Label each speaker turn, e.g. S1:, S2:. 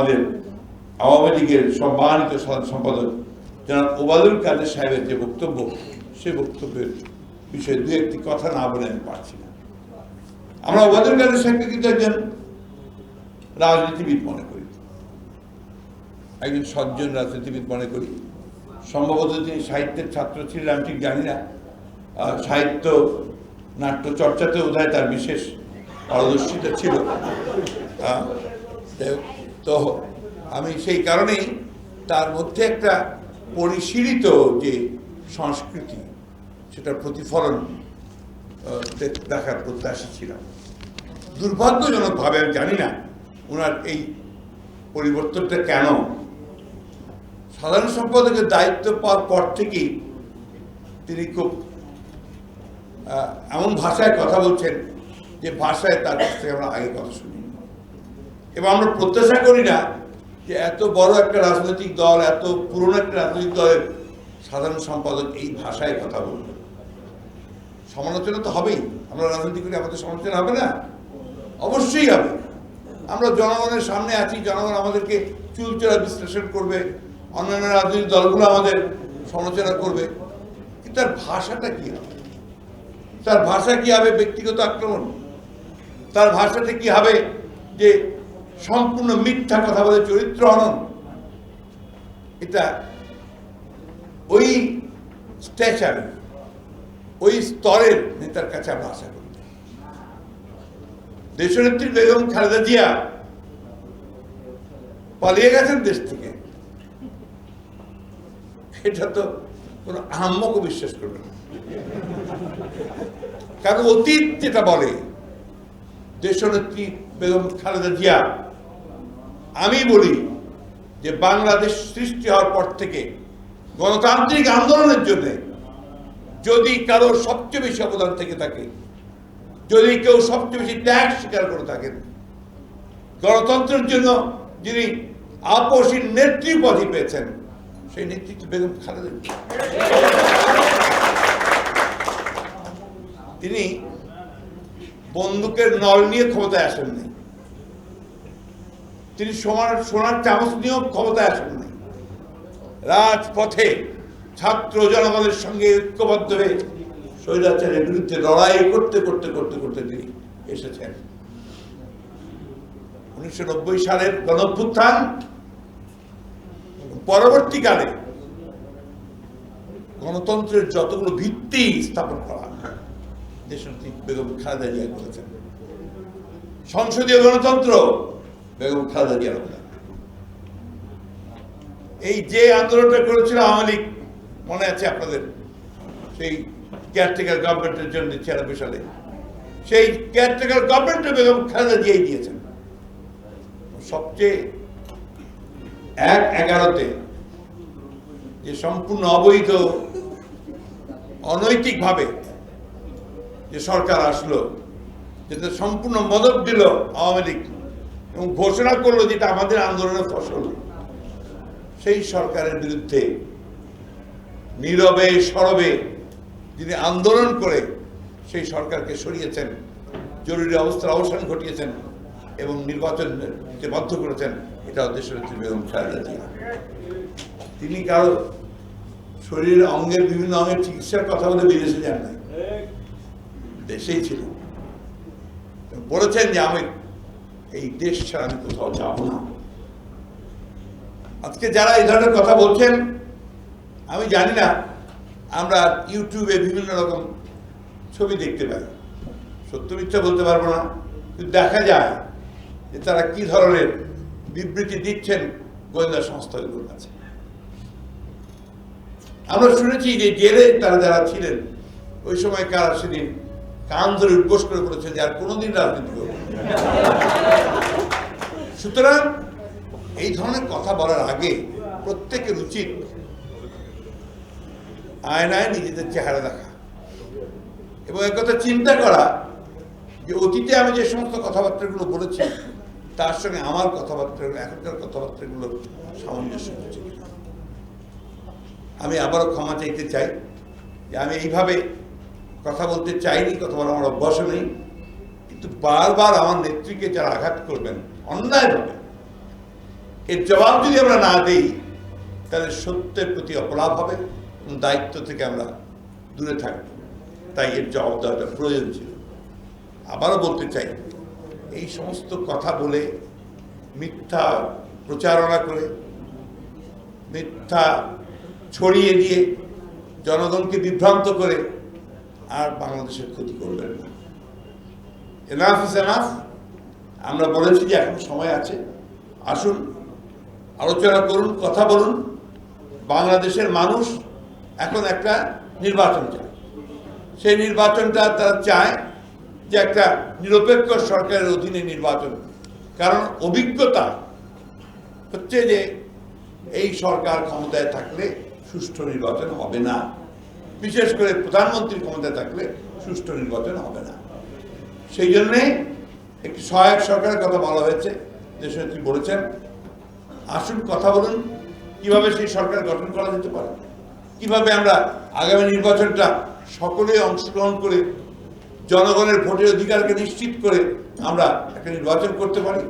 S1: আমাদের আওয়ামী লীগের সম্মানিত সাধারণ সম্পাদক জনাব ওবায়দুল কাদের সাহেবের যে বক্তব্য সে বক্তব্যের বিষয়ে দু একটি কথা না বলে আমি পারছি না। আমরা ওবায়দুল কাদের সাহেবকে কিন্তু একজন রাজনীতিবিদ মনে করি। একজন সজ্জন রাজনীতিবিদ মনে করি। সম্ভবত তিনি সাহিত্যের ছাত্র ছিলেন, আমি ঠিক জানি না। সাহিত্য, নাট্য চর্চাতে বোধহয় তার বিশেষ পারদর্শিতা ছিল। তো আমি সেই কারণেই তার মধ্যে একটা পরিশীলিত যে সংস্কৃতি, সেটার প্রতিফলন দেখার প্রত্যাশী ছিলাম। দুর্ভাগ্যজনকভাবে আমি জানি না ওনার এই পরিবর্তনটা কেন। সাধারণ সম্পাদকের দায়িত্ব পাওয়ার পর থেকেই তিনি খুব এমন ভাষায় কথা বলছেন যে ভাষায় তার কাছ থেকে আমরা আগে কথা শুনি। এবং আমরা প্রত্যাশা করি না যে এত বড় একটা রাজনৈতিক দল, এত পুরনো একটা রাজনৈতিক দলের সাধারণ সম্পাদক এই ভাষায় কথা বলবে। সমালোচনা তো হবেই। আমরা রাজনীতি করি, আমাদের সমালোচনা হবে না? অবশ্যই হবে। আমরা জনগণের সামনে আছি, জনগণ আমাদেরকে চুলচেরা বিশ্লেষণ করবে, অন্যান্য রাজনৈতিক দলগুলো আমাদের সমালোচনা করবে। কিন্তু তার ভাষাটা কি হবে? তার ভাষা কি হবে ব্যক্তিগত আক্রমণ? তার ভাষাতে কি হবে যে সম্পূর্ণ মিথ্যা কথা বলে চরিত্র হনন। এটা ওই স্ট্যাচার ওই স্তরের নেতার কাছে আমরা আশা করি। দেশনেত্রী বেগম খালেদা জিয়া পালিয়ে গেছেন দেশ থেকে। এটা তো কোনো আহম্মকও বিশ্বাস করবে না। কারণ অতীত যেটা বলে, দেশনেত্রী বেগম খালেদা জিয়া, আমি বলি যে বাংলাদেশ সৃষ্টি হওয়ার পর থেকে গণতান্ত্রিক আন্দোলনের জন্য যদি কারও সবচেয়ে বেশি অবদান থেকে থাকে, যদি কেউ সবচেয়ে বেশি ত্যাগ স্বীকার করে থাকেন, গণতন্ত্রের জন্য যিনি আপসী নেত্রী উপাধি পেয়েছেন, সেই নেতৃত্ব বেগম খালেদা তিনি বন্দুকের নল নিয়ে ক্ষমতায় আসেননি। তিনি সোনার সোনার চামচ নিয়েও ক্ষমতায় আসেননি রাজপথে ছাত্র জনগণের সঙ্গে ঐক্যবদ্ধ হয়ে স্বৈরাচারের বিরুদ্ধে লড়াই করতে করতে করতে করতে তিনি এসেছেন। উনিশশো নব্বই সালের গণভ্যুত্থান পরবর্তীকালে গণতন্ত্রের যতগুলো ভিত্তি স্থাপন করা, দেশনেত্রী বেগম খালেদা জিয়া করেছেন। সংসদীয় গণতন্ত্র বেগম খালেদা জিয়ার এই যে আন্দোলনটা করেছিল আওয়ামী লীগ, মনে আছে আপনাদের? সেই কেয়ারটেকার গভর্নমেন্টের জন্য ছিয়ানব্বই সালে। সেই কেয়ারটেকার গভর্নমেন্টে বেগম খালেদা জিয়াই দিয়েছেন। সবচেয়ে এক এগারোতে যে সম্পূর্ণ অবৈধ, অনৈতিকভাবে যে সরকার আসলো, যেটা সম্পূর্ণ মদত দিল আওয়ামী লীগ এবং ঘোষণা করল যেটা আমাদের আন্দোলনের ফসল। সেই সরকারের বিরুদ্ধে, নীরবে, সরবে যিনি আন্দোলন করে সেই সরকারকে সরিয়েছেন, জরুরি অবস্থার অবসান ঘটিয়েছেন এবং নির্বাচন দিতে বাধ্য করেছেন, এটা দেশের বেগম খালেদা জিয়া। তিনি কারও শরীরের অঙ্গের বিভিন্ন অঙ্গের চিকিৎসার কথা বলে বিদেশে যান নাই। দেশেই ছিলেন। বলেছেন যে আমি এই দেশ ছাড়া আমি কোথাও যাব না। আজকে যারা এই ধরনের কথা বলছেন, আমি জানি না, আমরা ইউটিউবে বিভিন্ন রকম ছবি দেখতে পাই। সত্য মিথ্যা বলতে পারব না, কিন্তু দেখা যায় যে তারা কি ধরনের বিবৃতি দিচ্ছেন গোয়েন্দা সংস্থাগুলোর কাছে। আমরা শুনেছি যে জেলে তারা যারা ছিলেন, ওই সময় কারা সেদিন কান ধরে উদ্বোস করে বলেছে যে আর কোনোদিন রাজনীতি করব সুতরাং এই ধরনের কথা বলার আগে প্রত্যেকের উচিত আয়নায় নিজেদের চেহারা দেখা এবং একথা চিন্তা করা যে অতীতে আমি যে সমস্ত কথাবার্তাগুলো বলেছি, তার সঙ্গে আমার কথাবার্তাগুলো, এখনকার কথাবার্তাগুলো সামঞ্জস্য হচ্ছে আমি আবারও ক্ষমা চাইতে চাই যে আমি এইভাবে কথা বলতে চাইনি, কথা বলা আমার অভ্যাসও নেই। কিন্তু বারবার আমার নেত্রীকে যারা আঘাত করবেন অন্যায়ভাবে এর জবাব যদি আমরা না দিই, তাহলে সত্যের প্রতি অপলাভ হবে দায়িত্ব থেকে আমরা দূরে থাকব। তাই এর জবাব দেওয়াটা প্রয়োজন ছিল। আবারও বলতে চাই, এই সমস্ত কথা বলে, মিথ্যা প্রচারণা করে, মিথ্যা ছড়িয়ে দিয়ে জনগণকে বিভ্রান্ত করে আর বাংলাদেশের ক্ষতি করবেন না। এনাফ ইজ এনাফ আমরা বলেছি যে এখন সময় আছে। আসুন, আলোচনা করুন, কথা বলুন। বাংলাদেশের মানুষ এখন একটা নির্বাচন চায়। সেই নির্বাচনটা তারা চায় যে একটা নিরপেক্ষ সরকারের অধীনে নির্বাচন। কারণ অভিজ্ঞতা হচ্ছে যে এই সরকার ক্ষমতায় থাকলে সুষ্ঠু নির্বাচন হবে না। বিশেষ করে প্রধানমন্ত্রী ক্ষমতায় থাকলে সুষ্ঠু নির্বাচন হবে না। সেই জন্যে একটি সহায়ক সরকারের কথা বলা হয়েছে, দেশনেত্রী বলেছেন, আসুন কথা বলুন, কীভাবে সেই সরকার গঠন করা যেতে পারে? কীভাবে আমরা আগামী নির্বাচনটা সকলে অংশগ্রহণ করে, জনগণের ভোটের অধিকারকে নিশ্চিত করে আমরা একটা নির্বাচন করতে পারি?